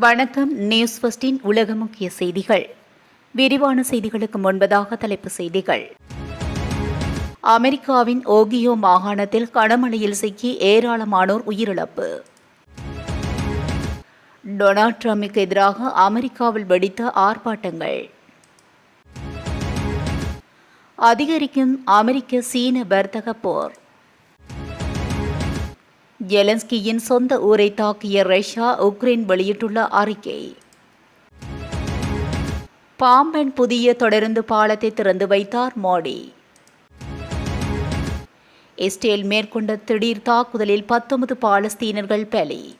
வணக்கம் நியூஸ் ஃபஸ்டின் உலக முக்கிய செய்திகள். விரிவான செய்திகளுக்கு முன்பதாக தலைப்பு செய்திகள். அமெரிக்காவின் ஓகியோ மாகாணத்தில் கனமழையில் சிக்கி ஏராளமானோர் உயிரிழப்பு. டொனால்ட் ட்ரம்புக்கு எதிராக அமெரிக்காவில் வெடித்த ஆர்ப்பாட்டங்கள். அதிகரிக்கும் அமெரிக்க சீன வர்த்தக போர். ஜெலன்ஸ்கியின் சொந்த ஊரை தாக்கிய ரஷ்யா உக்ரைன் வெளியிட்டுள்ள அறிக்கை. பாம்பன் புதிய தொடருந்து பாலத்தை திறந்து வைத்தார் மோடி. இஸ்ரேல் மேற்கொண்ட திடீர் தாக்குதலில் பத்தொன்பது பாலஸ்தீனர்கள் பலி.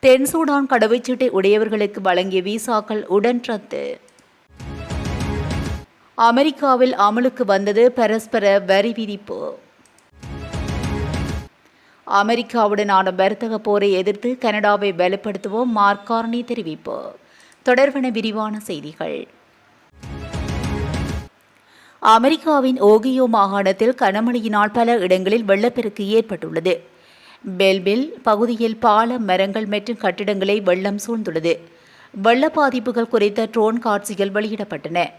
தென் சூடான் கடவுச்சீட்டை உடையவர்களுக்கு வழங்கிய விசாக்கள் உடன் ரத்து. அமெரிக்காவில் அமலுக்கு வந்தது பரஸ்பர வரி விதிப்பு. அமெரிக்காவுடனான வர்த்தக போரை எதிர்த்து கனடாவை வலுப்படுத்துவோம் மார்கார்னி தெரிவிப்பு. தொடர்பான விரிவான செய்திகள். அமெரிக்காவின் ஓகியோ மாகாணத்தில் கனமழையினால் பல இடங்களில் வெள்ளப்பெருக்கு ஏற்பட்டுள்ளது. பெல்பில் பகுதியில் பாலம் மரங்கள் மற்றும் கட்டிடங்களை வெள்ளம் சூழ்ந்துள்ளது. வெள்ள பாதிப்புகள் குறித்த ட்ரோன் காட்சிகள் வெளியிடப்பட்டன.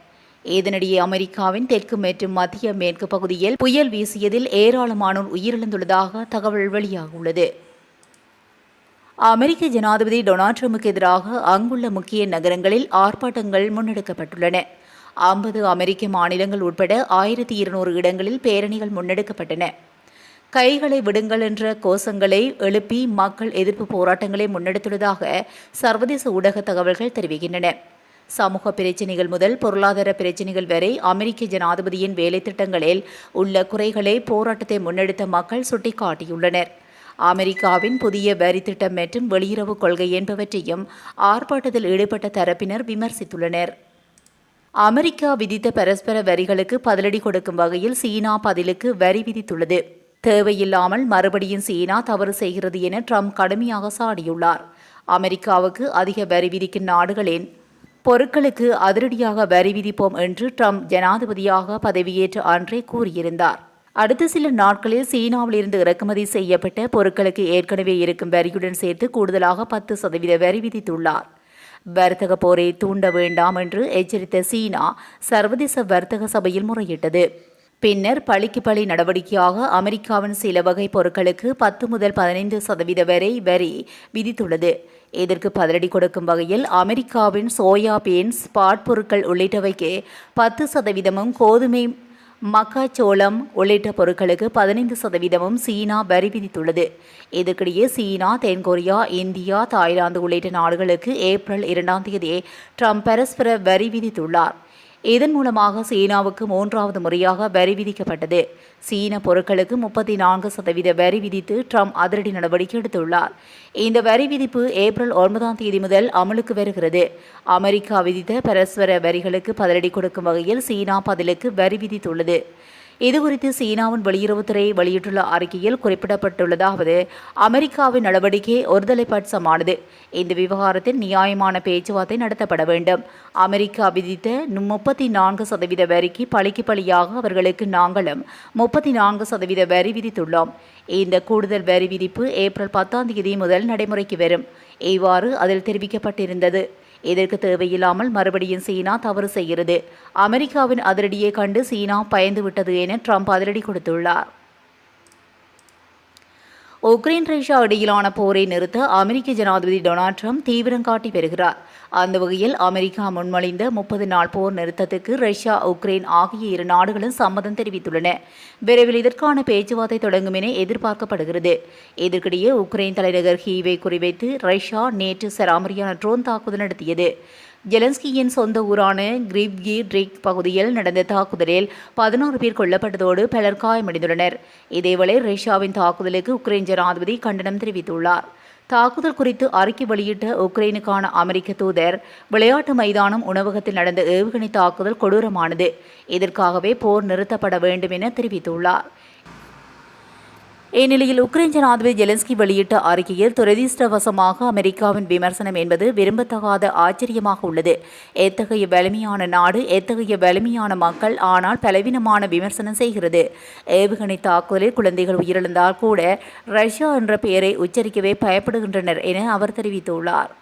இதனிடையே அமெரிக்காவின் தெற்கு மற்றும் மத்திய மேற்கு பகுதியில் புயல் வீசியதில் ஏராளமானோர் உயிரிழந்துள்ளதாக தகவல் வெளியாகியுள்ளது. அமெரிக்க ஜனாதிபதி டொனால்ட் ட்ரம்புக்கு எதிராக அங்குள்ள முக்கிய நகரங்களில் ஆர்ப்பாட்டங்கள் முன்னெடுக்கப்பட்டுள்ளன. ஐம்பது அமெரிக்க மாநிலங்கள் உட்பட ஆயிரத்தி இருநூறு இடங்களில் பேரணிகள் முன்னெடுக்கப்பட்டன. கைகளை விடுங்கள் என்ற கோஷங்களை எழுப்பி மக்கள் எதிர்ப்பு போராட்டங்களை முன்னெடுத்துள்ளதாக சர்வதேச ஊடக தகவல்கள் தெரிவிக்கின்றன. சமூக பிரச்சினைகள் முதல் பொருளாதார பிரச்சினைகள் வரை அமெரிக்க ஜனாதிபதியின் வேலை திட்டங்களில் உள்ள குறைகளை போராட்டத்தை முன்னெடுத்த மக்கள் சுட்டிக்காட்டியுள்ளனர். அமெரிக்காவின் புதிய வரி திட்டம் மற்றும் வெளியுறவு கொள்கை என்பவற்றையும் ஆர்ப்பாட்டத்தில் ஈடுபட்ட தரப்பினர் விமர்சித்துள்ளனர். அமெரிக்கா விதித்த பரஸ்பர வரிகளுக்கு பதிலடி கொடுக்கும் வகையில் சீனா பதிலுக்கு வரி விதித்துள்ளது. தேவையில்லாமல் மறுபடியும் சீனா தவறு செய்கிறது என ட்ரம்ப் கடுமையாக சாடியுள்ளார். அமெரிக்காவுக்கு அதிக வரி விதிக்கும் நாடுகளின் பொருட்களுக்கு அதிரடியாக வரி விதிப்போம் என்று ட்ரம்ப் ஜனாதிபதியாக பதவியேற்ற அன்றே கூறியிருந்தார். அடுத்த சில நாட்களில் சீனாவிலிருந்து இறக்குமதி செய்யப்பட்ட பொருட்களுக்கு ஏற்கனவே இருக்கும் வரியுடன் சேர்த்து கூடுதலாக பத்து சதவீத வரி விதித்துள்ளார். வர்த்தக போரை தூண்ட வேண்டாம் என்று எச்சரித்த சீனா சர்வதேச வர்த்தக சபையில் முறையிட்டது. பின்னர் பழிக்கு பழி நடவடிக்கையாக அமெரிக்காவின் சில வகை பொருட்களுக்கு பத்து முதல் பதினைந்து சதவீத வரை வரி விதித்துள்ளது. இதற்கு பதிலடி கொடுக்கும் வகையில் அமெரிக்காவின் சோயா பீன்ஸ் பாட்பொருட்கள் உள்ளிட்டவைக்கு பத்து சதவீதமும் கோதுமை மக்காச்சோளம் உள்ளிட்ட பொருட்களுக்கு பதினைந்து சதவீதமும் சீனா வரி விதித்துள்ளது. இதற்கிடையே சீனா தென்கொரியா இந்தியா தாய்லாந்து உள்ளிட்ட நாடுகளுக்கு ஏப்ரல் இரண்டாம் தேதியே ட்ரம்ப் பரஸ்பர வரி விதித்துள்ளார். இதன் மூலமாக சீனாவுக்கு மூன்றாவது முறையாக வரி விதிக்கப்பட்டது. சீன பொருட்களுக்கு முப்பத்தி நான்கு சதவீத வரி விதித்து ட்ரம்ப் அதிரடி நடவடிக்கை எடுத்துள்ளார். இந்த வரி விதிப்பு ஏப்ரல் ஒன்பதாம் தேதி முதல் அமலுக்கு வருகிறது. அமெரிக்கா விதித்த பரஸ்பர வரிகளுக்கு பதிலடி கொடுக்கும் வகையில் சீனா பதிலுக்கு வரி விதித்துள்ளது. இதுகுறித்து சீனாவின் வெளியுறவுத்துறை வெளியிட்டுள்ள அறிக்கையில் குறிப்பிடப்பட்டுள்ளதாவது அமெரிக்காவின் நடவடிக்கை ஒருதலைபட்சமானது இந்த விவகாரத்தில் நியாயமான பேச்சுவார்த்தை நடத்தப்பட வேண்டும். அமெரிக்கா விதித்த முப்பத்தி நான்கு சதவீத வரிக்கு பழிக்கு பழியாக அவர்களுக்கு நாங்களும் முப்பத்தி நான்கு சதவீத வரி விதித்துள்ளோம். இந்த கூடுதல் வரி விதிப்பு ஏப்ரல் பத்தாம் தேதி முதல் நடைமுறைக்கு வரும். இவ்வாறு அதில் தெரிவிக்கப்பட்டிருந்தது. இதற்கு தேவையில்லாமல் மறுபடியும் சீனா தவறு செய்கிறது. அமெரிக்காவின் அதிரடியை கண்டு சீனா பயந்துவிட்டது என ட்ரம்ப் அதிரடி கொடுத்துள்ளார். உக்ரைன் ரஷ்யா இடையிலான போரை நிறுத்த அமெரிக்க ஜனாதிபதி டொனால்ட் ட்ரம்ப் தீவிரம் காட்டி வருகிறார். அந்த வகையில் அமெரிக்கா முன்மொழிந்த முப்பது நாள் போர் நிறுத்தத்துக்கு ரஷ்யா உக்ரைன் ஆகிய இரு நாடுகளும் சம்மதம் தெரிவித்துள்ளன. விரைவில் இதற்கான பேச்சுவார்த்தை தொடங்கும் என எதிர்பார்க்கப்படுகிறது. இதற்கிடையே உக்ரைன் தலைநகர் ஹீவை குறிவைத்து ரஷ்யா நேற்று சராமரியான ட்ரோன் தாக்குதல் நடத்தியது. ஜெலன்ஸ்கியின் சொந்த ஊரான கிரிப்கி ட்ரிக் பகுதியில் நடந்த தாக்குதலில் பதினோரு பேர் கொல்லப்பட்டதோடு பலர் காயமடைந்துள்ளனர். இதேவேளை ரஷ்யாவின் தாக்குதலுக்கு உக்ரைன் ஜனாதிபதி கண்டனம் தெரிவித்துள்ளார். தாக்குதல் குறித்து அறிக்கை வெளியிட்ட உக்ரைனுக்கான அமெரிக்க தூதர் விளையாட்டு மைதானம் உணவகத்தில் நடந்த ஏவுகணை தாக்குதல் கொடூரமானது. இதற்காகவே போர் நிறுத்தப்பட வேண்டும் என தெரிவித்துள்ளார். இந்நிலையில் உக்ரைன் ஜனாதிபதி ஜெலன்ஸ்கி வெளியிட்ட அறிக்கையில் துரதிர்ஷ்டவசமாக அமெரிக்காவின் விமர்சனம் என்பது விரும்பத்தகாத ஆச்சரியமாக உள்ளது. எத்தகைய வலிமையான நாடு எத்தகைய வலிமையான மக்கள் ஆனால் பலவீனமான விமர்சனம் செய்கிறது. ஏவுகணை தாக்குதலில் குழந்தைகள் உயிரிழந்தால் கூட ரஷ்யா என்ற பெயரை உச்சரிக்கவே பயப்படுகின்றனர் என அவர் தெரிவித்துள்ளார்.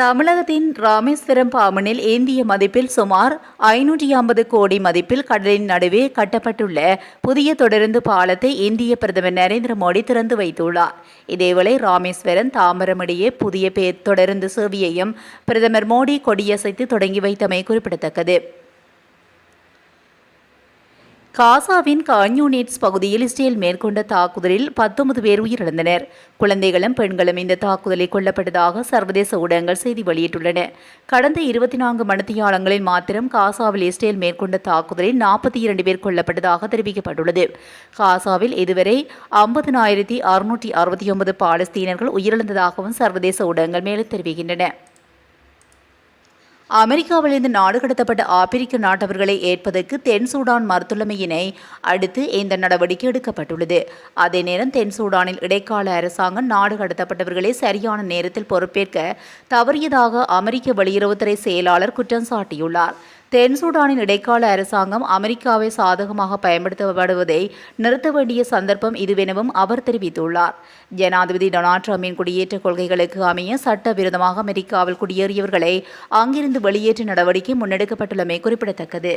தமிழகத்தின் ராமேஸ்வரம் பாமனில் இந்திய மதிப்பில் சுமார் ஐநூற்றி ஐம்பது கோடி மதிப்பில் கடலின் நடுவே கட்டப்பட்டுள்ள புதிய தொடருந்து பாலத்தை இந்திய பிரதமர் நரேந்திர மோடி திறந்து வைத்துள்ளார். இதேவேளை ராமேஸ்வரம் தாம்பரம் இடையே புதிய தொடருந்து சேவையையும் பிரதமர் மோடி கொடியசைத்து தொடங்கி வைத்தமை குறிப்பிடத்தக்கது. காசாவின் கான்யூனிட்ஸ் பகுதியில் இஸ்ரேல் மேற்கொண்ட தாக்குதலில் பத்தொன்பது பேர் உயிரிழந்தனர். குழந்தைகளும் பெண்களும் இந்த தாக்குதலில் கொல்லப்பட்டதாக சர்வதேச ஊடகங்கள் செய்தி வெளியிட்டுள்ளன. கடந்த இருபத்தி நான்கு மணித்தியாலங்களில் மாத்திரம் காசாவில் இஸ்ரேல் மேற்கொண்ட தாக்குதலில் நாற்பத்தி இரண்டு பேர் கொல்லப்பட்டதாக தெரிவிக்கப்பட்டுள்ளது. காசாவில் இதுவரை ஐம்பதினாயிரத்தி அறுநூற்றி அறுபத்தி ஒன்பது பாலஸ்தீனர்கள் உயிரிழந்ததாகவும் சர்வதேச ஊடகங்கள் மேலும் தெரிவிக்கின்றன. அமெரிக்காவிலிருந்து நாடு கடத்தப்பட்ட ஆப்பிரிக்க நாட்டவர்களை ஏற்பதற்கு தென் சூடான் மறுத்துள்ளமையினை அடுத்து இந்த நடவடிக்கை எடுக்கப்பட்டுள்ளது. அதே நேரம் தென் சூடானில் இடைக்கால அரசாங்கம் நாடு கடத்தப்பட்டவர்களை சரியான நேரத்தில் பொறுப்பேற்க தவறியதாக அமெரிக்க வெளியுறவுத்துறை செயலாளர் குற்றம் சாட்டியுள்ளார். தென் சூடானின் இடைக்கால அரசாங்கம் அமெரிக்காவை சாதகமாக பயன்படுத்தப்படுவதை நிறுத்த வேண்டிய சந்தர்ப்பம் இதுவெனவும் அவர் தெரிவித்துள்ளார். ஜனாதிபதி டொனால்ட் ட்ரம்பின் குடியேற்ற கொள்கைகளுக்கு அமைய சட்டவிரோதமாக அமெரிக்காவில் குடியேறியவர்களை அங்கிருந்து வெளியேற்ற நடவடிக்கை முன்னெடுக்கப்பட்டுள்ளமை குறிப்பிடத்தக்கது.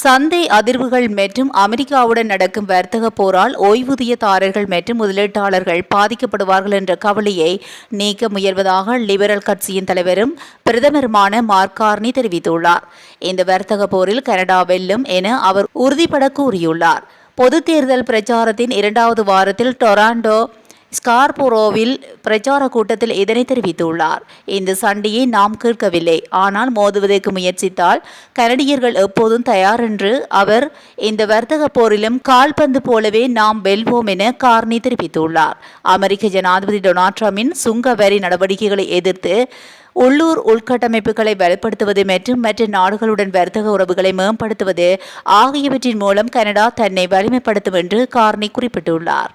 சந்தை அதிர்வுகள் மற்றும் அமெரிக்காவுடன் நடக்கும் வர்த்தக போரால் ஓய்வூதியதாரர்கள் மற்றும் முதலீட்டாளர்கள் பாதிக்கப்படுவார்கள் என்ற கவலையை நீக்க முயல்வதாக லிபரல் கட்சியின் தலைவரும் பிரதமருமான மார்க் கார்னி தெரிவித்துள்ளார். இந்த வர்த்தக போரில் கனடா வெல்லும் என அவர் உறுதிபட கூறியுள்ளார். பொது தேர்தல் பிரச்சாரத்தின் இரண்டாவது வாரத்தில் டொராண்டோ ஸ்கார்போரோவில் பிரச்சார கூட்டத்தில் இதனை தெரிவித்துள்ளார். இந்த சண்டையை நாம் கேட்கவில்லை. ஆனால் மோதுவதற்கு முயற்சித்தால் கனடியர்கள் எப்போதும் தயார் என்று அவர் இந்த வர்த்தக போரிலும் கால்பந்து போலவே நாம் வெல்வோம் என கார்னி தெரிவித்துள்ளார். அமெரிக்க ஜனாதிபதி டொனால்ட் ட்ரம்பின் சுங்க வரி நடவடிக்கைகளை எதிர்த்து உள்ளூர் உள்கட்டமைப்புகளை வலுப்படுத்துவது மற்றும் மற்ற நாடுகளுடன் வர்த்தக உறவுகளை மேம்படுத்துவது ஆகியவற்றின் மூலம் கனடா தன்னை வலிமைப்படுத்தும் என்று கார்னி குறிப்பிட்டுள்ளார்.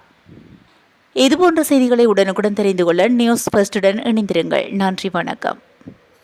இதுபோன்ற செய்திகளை உடனுக்குடன் தெரிந்து கொள்ள நியூஸ் ஃபர்ஸ்டுடன் இணைந்திருங்கள். நன்றி வணக்கம்.